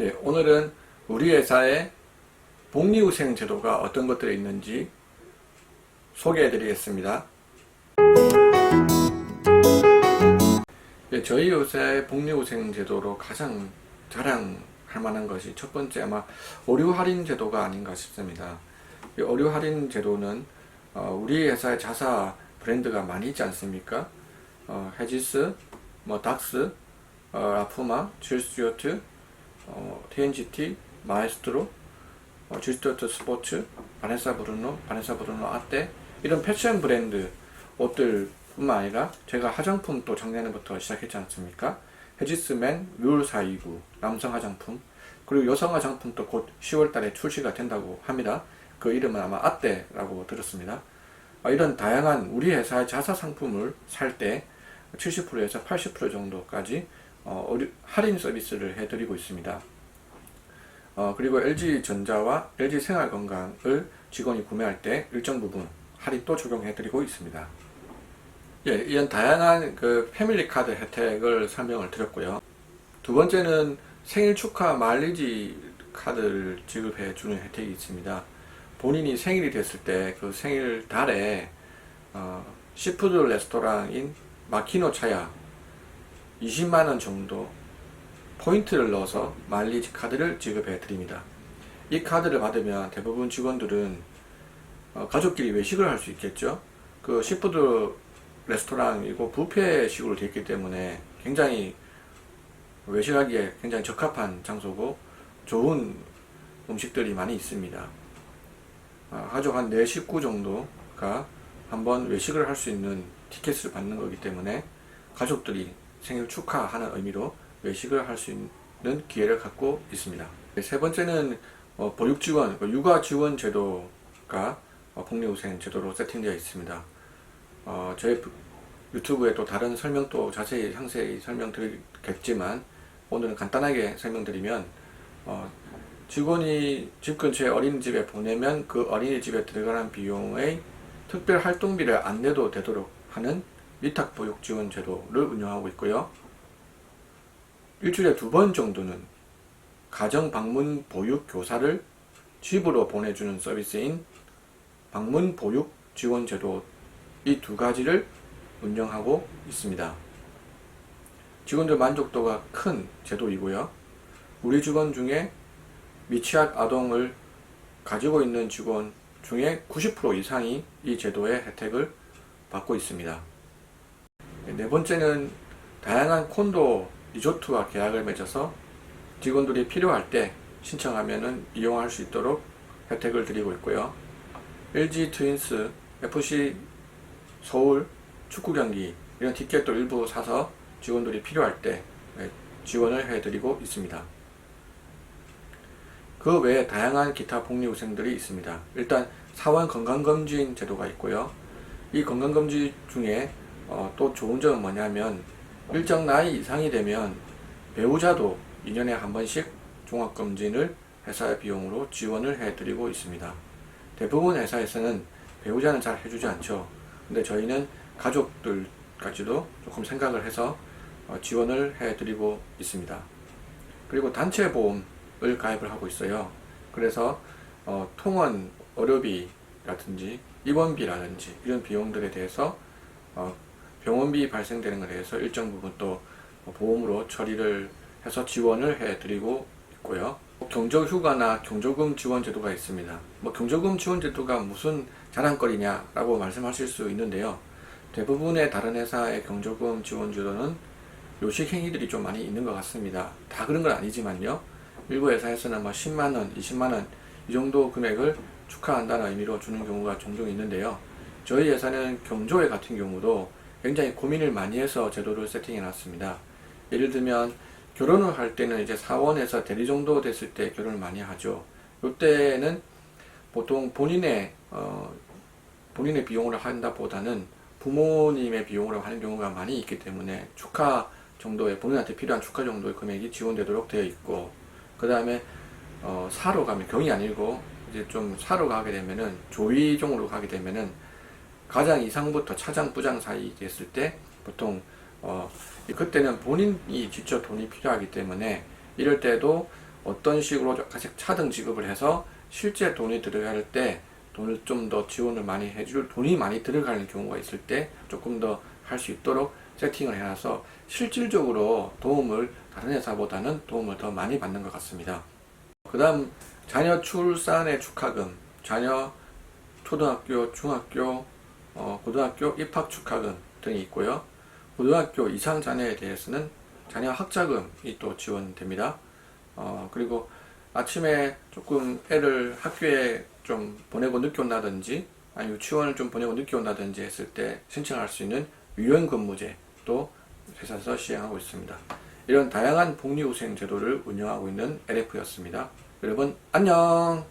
예, 오늘은 우리 회사의 복리후생 제도가 어떤 것들이 있는지 소개해 드리겠습니다. 예, 저희 회사의 복리후생 제도로 가장 자랑할 만한 것이 첫 번째 아마 오류 할인 제도가 아닌가 싶습니다. 이 오류 할인 제도는 어, 우리 회사의 자사 브랜드가 많이 있지 않습니까? 어, 헤지스, 뭐 닥스, 어, 라푸마, 질스튜어트, 어, TNGT, 마에스트로, 어, 질스튜어트 스포츠, 바네사 브루노, 바네사 브루노 아떼 이런 패션 브랜드 옷들뿐만 아니라 제가 화장품 또 작년부터 시작했지 않습니까? 헤지스맨 뮬429 남성 화장품 그리고 여성 화장품도 곧 10월달에 출시가 된다고 합니다. 그 이름은 아마 아떼라고 들었습니다. 아, 이런 다양한 우리 회사의 자사 상품을 살 때 70%에서 80% 정도까지 어, 할인 서비스를 해드리고 있습니다. 어, 그리고 LG전자와 LG생활건강을 직원이 구매할 때 일정 부분 할인도 적용해드리고 있습니다. 예, 이런 다양한 그 패밀리 카드 혜택을 설명을 드렸고요. 두 번째는 생일 축하 마일리지 카드를 지급해 주는 혜택이 있습니다. 본인이 생일이 됐을 때 그 생일 달에 어, 시푸드 레스토랑인 마키노 차야 20만원 정도 포인트를 넣어서 마일리지 카드를 지급해 드립니다. 이 카드를 받으면 대부분 직원들은 어, 가족끼리 외식을 할 수 있겠죠. 그 시푸드 레스토랑이고 뷔페식으로 되어 있기 때문에 굉장히 외식하기에 굉장히 적합한 장소고 좋은 음식들이 많이 있습니다. 아, 가족 한 4 식구 정도가 한번 외식을 할 수 있는 티켓을 받는 거기 때문에 가족들이 생일 축하하는 의미로 외식을 할 수 있는 기회를 갖고 있습니다. 세 번째는 어, 보육 지원, 육아 지원 제도가 어, 복리후생 제도로 세팅되어 있습니다. 어, 저희 부- 유튜브에 또 다른 설명도 자세히 상세히 설명드리겠지만 오늘은 간단하게 설명드리면 어, 직원이 집 근처에 어린이집에 보내면 그 어린이집에 들어가는 비용의 특별 활동비를 안 내도 되도록 하는 위탁 보육 지원 제도를 운영하고 있고요. 일주일에 두 번 정도는 가정 방문 보육 교사를 집으로 보내주는 서비스인 방문 보육 지원 제도 이 두 가지를 운영하고 있습니다. 직원들 만족도가 큰 제도이고요. 우리 직원 중에 미취학 아동을 가지고 있는 직원 중에 90% 이상이 이 제도의 혜택을 받고 있습니다. 네 번째는 다양한 콘도 리조트와 계약을 맺어서 직원들이 필요할 때 신청하면은 이용할 수 있도록 혜택을 드리고 있고요. LG 트윈스, FC 서울 축구 경기 이런 티켓도 일부 사서 직원들이 필요할 때 네, 지원을 해드리고 있습니다. 그 외에 다양한 기타 복리후생들이 있습니다. 일단 사원 건강검진 제도가 있고요. 이 건강검진 중에 어, 또 좋은 점은 뭐냐면 일정 나이 이상이 되면 배우자도 2년에 한 번씩 종합검진을 회사의 비용으로 지원을 해드리고 있습니다. 대부분 회사에서는 배우자는 잘 해주지 않죠. 근데 저희는 가족들까지도 조금 생각을 해서 어, 지원을 해드리고 있습니다. 그리고 단체 보험을 가입을 하고 있어요. 그래서 어, 통원 의료비라든지 입원비라든지 이런 비용들에 대해서 어, 병원비 발생되는 것에 대해서 일정 부분 또 보험으로 처리를 해서 지원을 해드리고 있고요. 경조휴가나 경조금 지원 제도가 있습니다. 뭐 경조금 지원 제도가 무슨 자랑거리냐라고 말씀하실 수 있는데요. 대부분의 다른 회사의 경조금 지원 제도는 요식 행위들이 좀 많이 있는 것 같습니다. 다 그런 건 아니지만요. 일부 회사에서는 뭐 10만 원, 20만 원 이 정도 금액을 축하한다는 의미로 주는 경우가 종종 있는데요. 저희 회사는 경조회 같은 경우도 굉장히 고민을 많이 해서 제도를 세팅해 놨습니다. 예를 들면 결혼을 할 때는 이제 사원에서 대리 정도 됐을 때 결혼을 많이 하죠. 이때는 보통 본인의 어, 본인의 비용으로 한다보다는 부모님의 비용으로 하는 경우가 많이 있기 때문에 축하 정도의 본인한테 필요한 축하 정도의 금액이 지원되도록 되어 있고 그 다음에 어, 사로 가면 경이 아니고 이제 좀 사로 가게 되면은 조위종으로 가게 되면은 가장 이상부터 차장 부장 사이 됐을 때 보통 어, 그때는 본인이 직접 돈이 필요하기 때문에 이럴 때도 어떤 식으로 차등 지급을 해서 실제 돈이 들어갈 때 돈을 좀 더 지원을 많이 해줄 돈이 많이 들어가는 경우가 있을 때 조금 더 할 수 있도록 세팅을 해놔서 실질적으로 도움을 다른 회사보다는 도움을 더 많이 받는 것 같습니다. 그 다음 자녀 출산의 축하금, 자녀 초등학교, 중학교, 어, 고등학교 입학 축하금 등이 있고요. 고등학교 이상 자녀에 대해서는 자녀 학자금이 또 지원됩니다. 어, 그리고 아침에 조금 애를 학교에 좀 보내고 늦게 온다든지 아니면 유치원을 좀 보내고 늦게 온다든지 했을 때 신청할 수 있는 유연 근무제도 회사에서 시행하고 있습니다. 이런 다양한 복리후생 제도를 운영하고 있는 LF였습니다. 여러분 안녕.